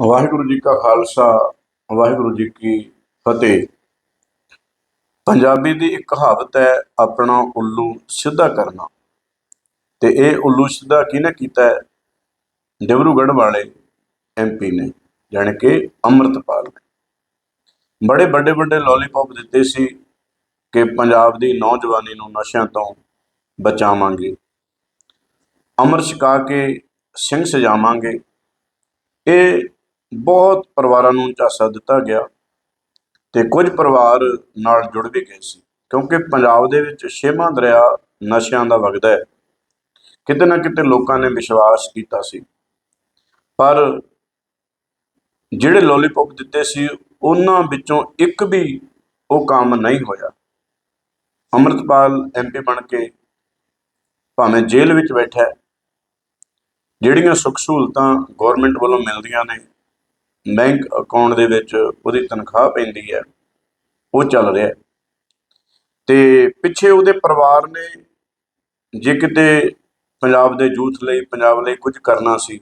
ਵਾਹਿਗੁਰੂ ਜੀ ਕਾ ਖਾਲਸਾ, ਵਾਹਿਗੁਰੂ ਜੀ ਕੀ ਫਤਿਹ। ਪੰਜਾਬੀ ਦੀ ਇੱਕ ਕਹਾਵਤ ਹੈ, ਆਪਣਾ ਉੱਲੂ ਸਿੱਧਾ ਕਰਨਾ। ਤੇ ਇਹ ਉੱਲੂ ਸਿੱਧਾ ਕਿਹਨੇ ਕੀਤਾ ਹੈ? ਡਿਬਰੂਗੜ੍ਹ ਵਾਲੇ ਐਮਪੀ ਨੇ, ਜਾਣੀ ਕਿ ਅੰਮ੍ਰਿਤਪਾਲ ਨੇ। ਬੜੇ ਵੱਡੇ ਵੱਡੇ ਲੋਲੀਪੌਪ ਦਿੱਤੇ ਸੀ ਕਿ ਪੰਜਾਬ ਦੀ ਨੌਜਵਾਨੀ ਨੂੰ ਨਸ਼ਿਆਂ ਤੋਂ ਬਚਾਵਾਂਗੇ। ਅਮਰ ਛਕਾ ਕੇ ਸਿੰਘ ਸਜਾਵਾਂਗੇ। ਇਹ ਬਹੁਤ ਪਰਿਵਾਰਾਂ ਨੂੰ ਝਾਸਾ ਦਿੱਤਾ ਗਿਆ ਤੇ ਕੁਝ ਪਰਿਵਾਰ ਨਾਲ ਜੁੜ ਵੀ ਗਏ ਸੀ, ਕਿਉਂਕਿ ਪੰਜਾਬ ਦੇ ਵਿੱਚ ਛੇਵਾਂ ਦਰਿਆ ਨਸ਼ਿਆਂ ਦਾ ਵਗਦਾ ਹੈ। ਕਿਤੇ ਨਾ ਕਿਤੇ ਲੋਕਾਂ ਨੇ ਵਿਸ਼ਵਾਸ ਕੀਤਾ ਸੀ। ਪਰ ਜਿਹੜੇ ਲੋਲੀਪੌਪ ਦਿੱਤੇ ਸੀ, ਉਹਨਾਂ ਵਿੱਚੋਂ ਇੱਕ ਵੀ ਉਹ ਕੰਮ ਨਹੀਂ ਹੋਇਆ। ਅੰਮ੍ਰਿਤਪਾਲ ਐਮਪੀ ਬਣ ਕੇ ਭਾਵੇਂ ਜੇਲ੍ਹ ਵਿੱਚ ਬੈਠਾ ਜਿਹੜੀਆਂ ਸੁੱਖ ਸਹੂਲਤਾਂ ਗਵਰਨਮੈਂਟ ਵੱਲੋਂ ਮਿਲਦੀਆਂ ਨੇ ਬੈਂਕ ਅਕਾਊਂਟ ਦੇ ਵਿੱਚ ਉਹਦੀ ਤਨਖਾਹ ਪੈਂਦੀ ਹੈ, ਉਹ ਚੱਲ ਰਿਹਾ ਹੈ। ਤੇ ਪਿੱਛੇ ਉਹਦੇ ਪਰਿਵਾਰ ਨੇ ਜੇ ਕਿਤੇ ਪੰਜਾਬ ਦੇ ਯੂਥ ਲਈ, ਪੰਜਾਬ ਲਈ ਕੁਝ ਕਰਨਾ ਸੀ,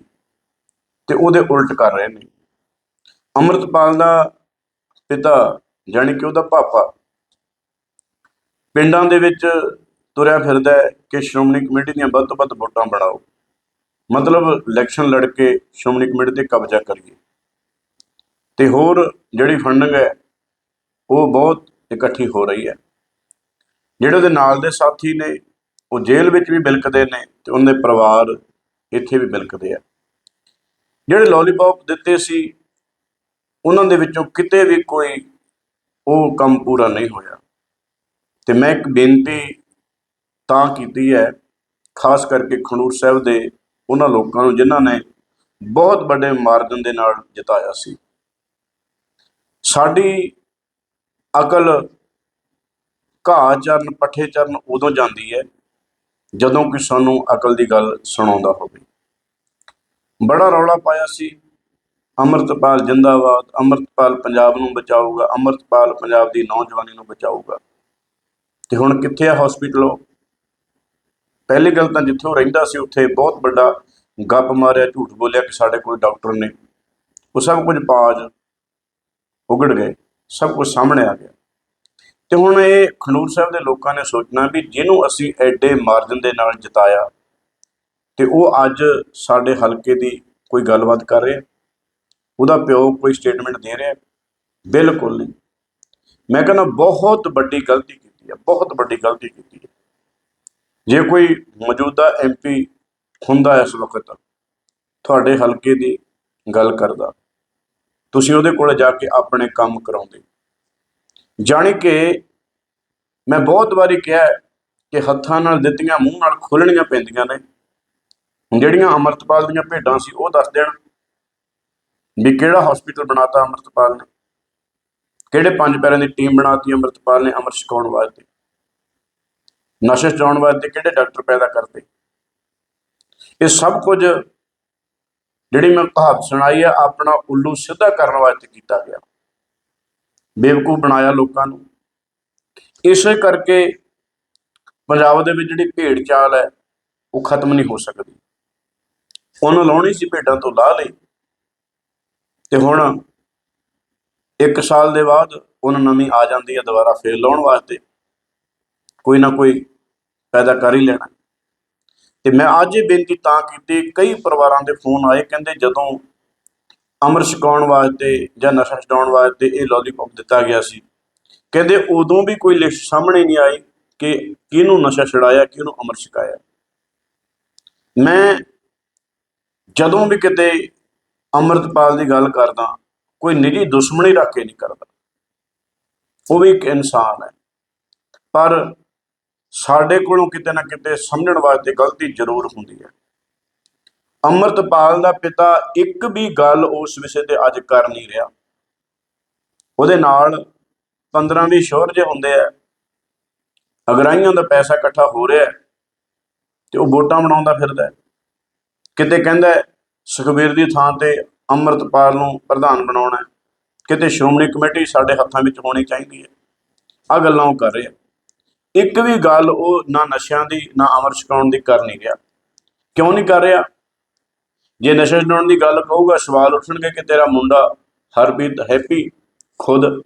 ਤੇ ਉਹਦੇ ਉਲਟ ਕਰ ਰਹੇ ਨੇ। ਅੰਮ੍ਰਿਤਪਾਲ ਦਾ ਪਿਤਾ ਜਾਣੀ ਕਿ ਉਹਦਾ ਪਾਪਾ ਪਿੰਡਾਂ ਦੇ ਵਿੱਚ ਤੁਰਿਆ ਫਿਰਦਾ ਹੈ ਕਿ ਸ਼੍ਰੋਮਣੀ ਕਮੇਟੀ ਦੀਆਂ ਵੱਧ ਤੋਂ ਵੱਧ ਵੋਟਾਂ ਬਣਾਓ। ਮਤਲਬ ਇਲੈਕਸ਼ਨ ਲੜ ਕੇ ਸ਼੍ਰੋਮਣੀ ਕਮੇਟੀ ਤੇ ਕਬਜ਼ਾ ਕਰੀਏ। ਤੇ ਹੋਰ ਜਿਹੜੀ ਫੰਡਿੰਗ ਹੈ, ਉਹ ਬਹੁਤ ਇਕੱਠੀ ਹੋ ਰਹੀ ਹੈ। ਜਿਹੜੇ ਉਹਦੇ ਨਾਲ ਦੇ ਸਾਥੀ ਨੇ, ਉਹ ਜੇਲ੍ਹ ਵਿੱਚ ਵੀ ਬਿਲਕਦੇ ਨੇ ਤੇ ਉਹਨਾਂ ਦੇ ਪਰਿਵਾਰ ਇੱਥੇ ਵੀ ਬਿਲਕਦੇ ਆ। ਜਿਹੜੇ ਲੋਲੀਪੌਪ ਦਿੱਤੇ ਸੀ, ਉਹਨਾਂ ਦੇ ਵਿੱਚੋਂ ਕਿਤੇ ਵੀ ਕੋਈ ਉਹ ਕੰਮ ਪੂਰਾ ਨਹੀਂ ਹੋਇਆ। ਤੇ ਮੈਂ ਇੱਕ ਬੇਨਤੀ ਤਾਂ ਕੀਤੀ ਹੈ, ਖਾਸ ਕਰਕੇ ਖਡੂਰ ਸਾਹਿਬ ਦੇ, ਉਹਨਾਂ ਲੋਕਾਂ ਨੂੰ ਜਿਨ੍ਹਾਂ ਨੇ ਬਹੁਤ ਵੱਡੇ ਮਾਰਜਨ ਦੇ ਨਾਲ ਜਿਤਾਇਆ ਸੀ। ਸਾਡੀ ਅਕਲ ਘਾਹ ਚਰਨ, ਪੱਠੇ ਚਰਨ ਉਦੋਂ ਜਾਂਦੀ ਹੈ ਜਦੋਂ ਕਿ ਸਾਨੂੰ ਅਕਲ ਦੀ ਗੱਲ ਸੁਣਾਉਂਦਾ ਹੋਵੇ। ਬੜਾ ਰੌਲਾ ਪਾਇਆ ਸੀ। ਅੰਮ੍ਰਿਤਪਾਲ ਜਿੰਦਾਬਾਦ, ਅੰਮ੍ਰਿਤਪਾਲ ਪੰਜਾਬ ਨੂੰ ਬਚਾਊਗਾ, ਅੰਮ੍ਰਿਤਪਾਲ ਪੰਜਾਬ ਦੀ ਨੌਜਵਾਨੀ ਨੂੰ ਬਚਾਊਗਾ। ਤੇ ਹੁਣ ਕਿੱਥੇ ਆ ਹਸਪੀਟਲ ਉਹ? ਪਹਿਲੀ ਗੱਲ ਤਾਂ ਜਿੱਥੇ ਉਹ ਰਹਿੰਦਾ ਸੀ, ਉੱਥੇ ਬਹੁਤ ਵੱਡਾ ਗੱਪ ਮਾਰਿਆ, ਝੂਠ ਬੋਲਿਆ ਕਿ ਸਾਡੇ ਕੋਲ ਡਾਕਟਰ ਨੇ। ਉਹ ਸਭ ਕੁਝ ਪਾਜ ਉਗੜ ਗਏ, ਸਭ ਕੁਝ ਸਾਹਮਣੇ ਆ ਗਿਆ। ਤੇ ਹੁਣ ਇਹ ਖਨੂਰ ਸਾਹਿਬ ਦੇ ਲੋਕਾਂ ਨੇ ਸੋਚਣਾ ਵੀ ਜਿਹਨੂੰ ਅਸੀਂ ਐਡੇ ਮਾਰਜਨ ਦੇ ਨਾਲ ਜਿਤਾਇਆ, ਤੇ ਉਹ ਅੱਜ ਸਾਡੇ ਹਲਕੇ ਦੀ ਕੋਈ ਗੱਲਬਾਤ ਕਰ ਰਿਹਾ, ਉਹਦਾ ਪਿਓ ਕੋਈ ਸਟੇਟਮੈਂਟ ਦੇ ਰਿਹਾ, ਬਿਲਕੁਲ ਨਹੀਂ। ਮੈਂ ਕਹਿੰਦਾ ਬਹੁਤ ਵੱਡੀ ਗਲਤੀ ਕੀਤੀ ਹੈ, ਬਹੁਤ ਵੱਡੀ ਗਲਤੀ ਕੀਤੀ ਹੈ। ਜੇ ਕੋਈ ਮੌਜੂਦਾ ਐਮਪੀ ਹੁੰਦਾ ਇਸ ਵਕਤ, ਤੁਹਾਡੇ ਹਲਕੇ ਦੀ ਗੱਲ ਕਰਦਾ ਤੁਸੀਂ ਉਹਦੇ ਕੋਲ ਜਾ ਕੇ ਆਪਣੇ ਕੰਮ ਕਰਾਉਂਦੇ ਜਾਣੀ ਕਿ ਮੈਂ ਬਹੁਤ ਵਾਰੀ ਕਿਹਾ ਕਿ ਹੱਥਾਂ ਨਾਲ ਦਿੱਤੀਆਂ, ਮੂੰਹ ਨਾਲ ਖੋਲਣੀਆਂ ਪੈਂਦੀਆਂ ਨੇ। ਜਿਹੜੀਆਂ ਅਮਰਤਪਾਲ ਦੀਆਂ ਭੇਡਾਂ ਸੀ, ਉਹ ਦੱਸ ਦੇਣ ਵੀ ਕਿਹੜਾ ਹਸਪੀਟਲ ਬਣਾਤਾ ਅਮਰਤਪਾਲ ਨੇ। ਕਿਹੜੇ ਪੰਜ ਪੈਰਾਂ ਦੀ ਟੀਮ ਬਣਾਤੀ ਅਮਰਤਪਾਲ ਨੇ ਅਮਰ ਛਕਾਉਣ ਵਾਸਤੇ। ਨਸ਼ੇ ਛਡਾਉਣ ਵਾਸਤੇ ਕਿਹੜੇ ਡਾਕਟਰ ਪੈਦਾ ਕਰਦੇ। ਇਹ ਸਭ ਕੁਝ ਜਿਹੜੀ ਮੈਂ ਕਹਾਵਤ ਸੁਣਾਈ ਆ, ਆਪਣਾ ਉੱਲੂ ਸਿੱਧਾ ਕਰਨ ਵਾਸਤੇ ਕੀਤਾ ਗਿਆ। ਬੇਵਕੂਫ ਬਣਾਇਆ ਲੋਕਾਂ ਨੂੰ। ਇਸੇ ਕਰਕੇ ਪੰਜਾਬ ਦੇ ਵਿੱਚ ਜਿਹੜੀ ਭੇਡ ਚਾਲ ਹੈ, ਉਹ ਖਤਮ ਨਹੀਂ ਹੋ ਸਕਦੀ। ਉਹਨੂੰ ਲਾਉਣੀ ਸੀ ਭੇਡਾਂ ਤੋਂ ਲਾ ਲਈ। ਤੇ ਹੁਣ ਇੱਕ ਸਾਲ ਦੇ ਬਾਅਦ ਉਹਨਾਂ ਨਵੀਂ ਆ ਜਾਂਦੀ ਹੈ ਦੁਬਾਰਾ ਫੇਰ ਲਾਉਣ ਵਾਸਤੇ। ਕੋਈ ਨਾ ਕੋਈ ਪੈਦਾ ਕਰ ਹੀ ਲੈਣਾ। ਤੇ ਮੈਂ ਅੱਜ ਇਹ ਬੇਨਤੀ ਤਾਂ ਕੀਤੀ, ਕਈ ਪਰਿਵਾਰਾਂ ਦੇ ਫੋਨ ਆਏ, ਕਹਿੰਦੇ ਜਦੋਂ ਅਮਰ ਛਕਾਉਣ ਵਾਸਤੇ ਜਾਂ ਨਸ਼ਾ ਛਡਾਉਣ ਵਾਸਤੇ ਇਹ ਲੋਲੀਪੌਪ ਦਿੱਤਾ ਗਿਆ ਸੀ, ਕਹਿੰਦੇ ਉਦੋਂ ਵੀ ਕੋਈ ਲਿਖ ਸਾਹਮਣੇ ਨਹੀਂ ਆਈ ਕਿ ਕਿਹਨੂੰ ਨਸ਼ਾ ਛਡਾਇਆ, ਕਿਹਨੂੰ ਅਮਰ ਛਕਾਇਆ। ਮੈਂ ਜਦੋਂ ਵੀ ਕਿਤੇ ਅੰਮ੍ਰਿਤਪਾਲ ਦੀ ਗੱਲ ਕਰਦਾ, ਕੋਈ ਨਿੱਜੀ ਦੁਸ਼ਮਣੀ ਰੱਖ ਕੇ ਨਹੀਂ ਕਰਦਾ। ਉਹ ਵੀ ਇੱਕ ਇਨਸਾਨ ਹੈ। ਪਰ ਸਾਡੇ ਕੋਲੋਂ ਕਿਤੇ ਨਾ ਕਿਤੇ ਸਮਝਣ ਵਾਸਤੇ ਗਲਤੀ ਜ਼ਰੂਰ ਹੁੰਦੀ ਹੈ। ਅੰਮ੍ਰਿਤਪਾਲ ਦਾ ਪਿਤਾ ਇੱਕ ਵੀ ਗੱਲ ਉਸ ਵਿਸ਼ੇ ਤੇ ਅੱਜ ਕਰ ਨਹੀਂ ਰਿਹਾ। ਉਹਦੇ ਨਾਲ 15 20 ਸ਼ੋਰ ਜੇ ਹੁੰਦੇ ਆ। ਅਗਰਾਈਆਂ ਦਾ ਪੈਸਾ ਇਕੱਠਾ ਹੋ ਰਿਹਾ ਹੈ ਤੇ ਉਹ ਵੋਟਾਂ ਬਣਾਉਂਦਾ ਫਿਰਦਾ ਕਿਤੇ ਕਹਿੰਦਾ ਸੁਖਬੀਰ ਦੀ ਥਾਂ ਤੇ ਅੰਮ੍ਰਿਤਪਾਲ ਨੂੰ ਪ੍ਰਧਾਨ ਬਣਾਉਣਾ ਕਿਤੇ ਸ਼੍ਰੋਮਣੀ ਕਮੇਟੀ ਸਾਡੇ ਹੱਥਾਂ ਵਿੱਚ ਹੋਣੀ ਚਾਹੀਦੀ ਹੈ। ਆ ਗੱਲਾਂ ਉਹ ਕਰ ਰਿਹਾ ਇੱਕ ਵੀ ਗੱਲ ਉਹ ਨਾ ਨਸ਼ਿਆਂ ਦੀ, ਨਾ ਅਮਰ ਛਕਾਉਣ ਦੀ ਕਰ ਨਹੀਂ ਰਿਹਾ। ਕਿਉਂ ਨਹੀਂ ਕਰ ਰਿਹਾ? ਜੇ ਨਸ਼ੇ ਛਡਾਉਣ ਦੀ ਗੱਲ ਕਹੂਗਾ, ਸਵਾਲ ਉੱਠਣਗੇ ਕਿ ਤੇਰਾ ਮੁੰਡਾ ਹਰਪ੍ਰੀਤ ਹੈਪੀ ਖੁਦ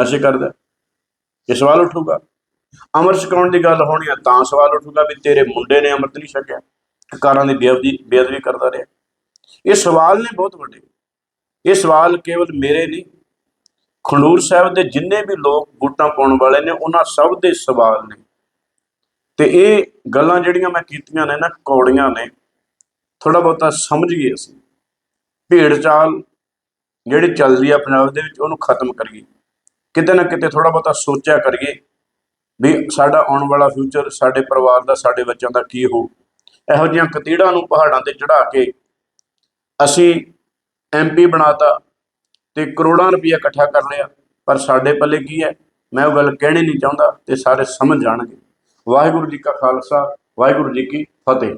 ਨਸ਼ੇ ਕਰਦਾ। ਇਹ ਸਵਾਲ ਉੱਠੂਗਾ। ਅਮਰ ਛਕਾਉਣ ਦੀ ਗੱਲ ਹੋਣੀ ਆ, ਤਾਂ ਸਵਾਲ ਉੱਠੂਗਾ ਵੀ ਤੇਰੇ ਮੁੰਡੇ ਨੇ ਅੰਮ੍ਰਿਤ ਨਹੀਂ ਛਕਿਆ, ਕਾਰਾਂ ਦੀ ਬੇਅਦਬੀ ਬੇਅਦਬੀ ਕਰਦਾ ਰਿਹਾ। ਇਹ ਸਵਾਲ ਨੇ ਬਹੁਤ ਵੱਡੇ। ਇਹ ਸਵਾਲ ਕੇਵਲ ਮੇਰੇ ਨਹੀਂ ਖੰਡੂਰ ਸਾਹਿਬ ਦੇ ਜਿੰਨੇ ਵੀ ਲੋਕ ਵੋਟਾਂ ਪਾਉਣ ਵਾਲੇ ਨੇ, ਉਹਨਾਂ ਸਭ ਦੇ ਸਵਾਲ ਨੇ। ਤੇ ਇਹ ਗੱਲਾਂ ਜਿਹੜੀਆਂ ਮੈਂ ਕੀਤੀਆਂ ਨੇ ਨਾ, ਕੌੜੀਆਂ ਨੇ ਥੋੜਾ ਬਹੁਤਾ ਸਮਝ ਗਏ ਅਸੀਂ। ਭੇੜ ਚਾਲ ਜਿਹੜੀ ਚੱਲਦੀ ਆ ਪੰਜਾਬ ਦੇ ਵਿੱਚ, ਉਹਨੂੰ ਖਤਮ ਕਰੀਏ। ਕਿਤੇ ਨਾ ਕਿਤੇ ਥੋੜਾ ਬਹੁਤਾ ਸੋਚਿਆ ਕਰੀਏ ਵੀ ਸਾਡਾ ਆਉਣ ਵਾਲਾ ਫਿਊਚਰ ਸਾਡੇ ਪਰਿਵਾਰ ਦਾ, ਸਾਡੇ ਬੱਚਿਆਂ ਦਾ ਕੀ ਹੋ ਇਹੋ ਜਿਹੀਆਂ ਕਤੀੜਾਂ ਨੂੰ ਪਹਾੜਾਂ ਤੇ ਚੜਾ ਕੇ ਅਸੀਂ ਐਮਪੀ ਬਣਾਤਾ ਤੇ ਕਰੋੜਾਂ ਰੁਪਏ ਇਕੱਠਾ ਕਰ ਲਿਆ ਪਰ ਸਾਡੇ ਪੱਲੇ ਕੀ ਹੈ? ਮੈਂ ਉਹ ਗੱਲ ਕਹਿਣੀ ਨਹੀਂ ਚਾਹੁੰਦਾ ਤੇ ਸਾਰੇ ਸਮਝ ਜਾਣਗੇ। ਵਾਹਿਗੁਰੂ ਜੀ ਕਾ ਖਾਲਸਾ, ਵਾਹਿਗੁਰੂ ਜੀ ਕੀ ਫਤਿਹ।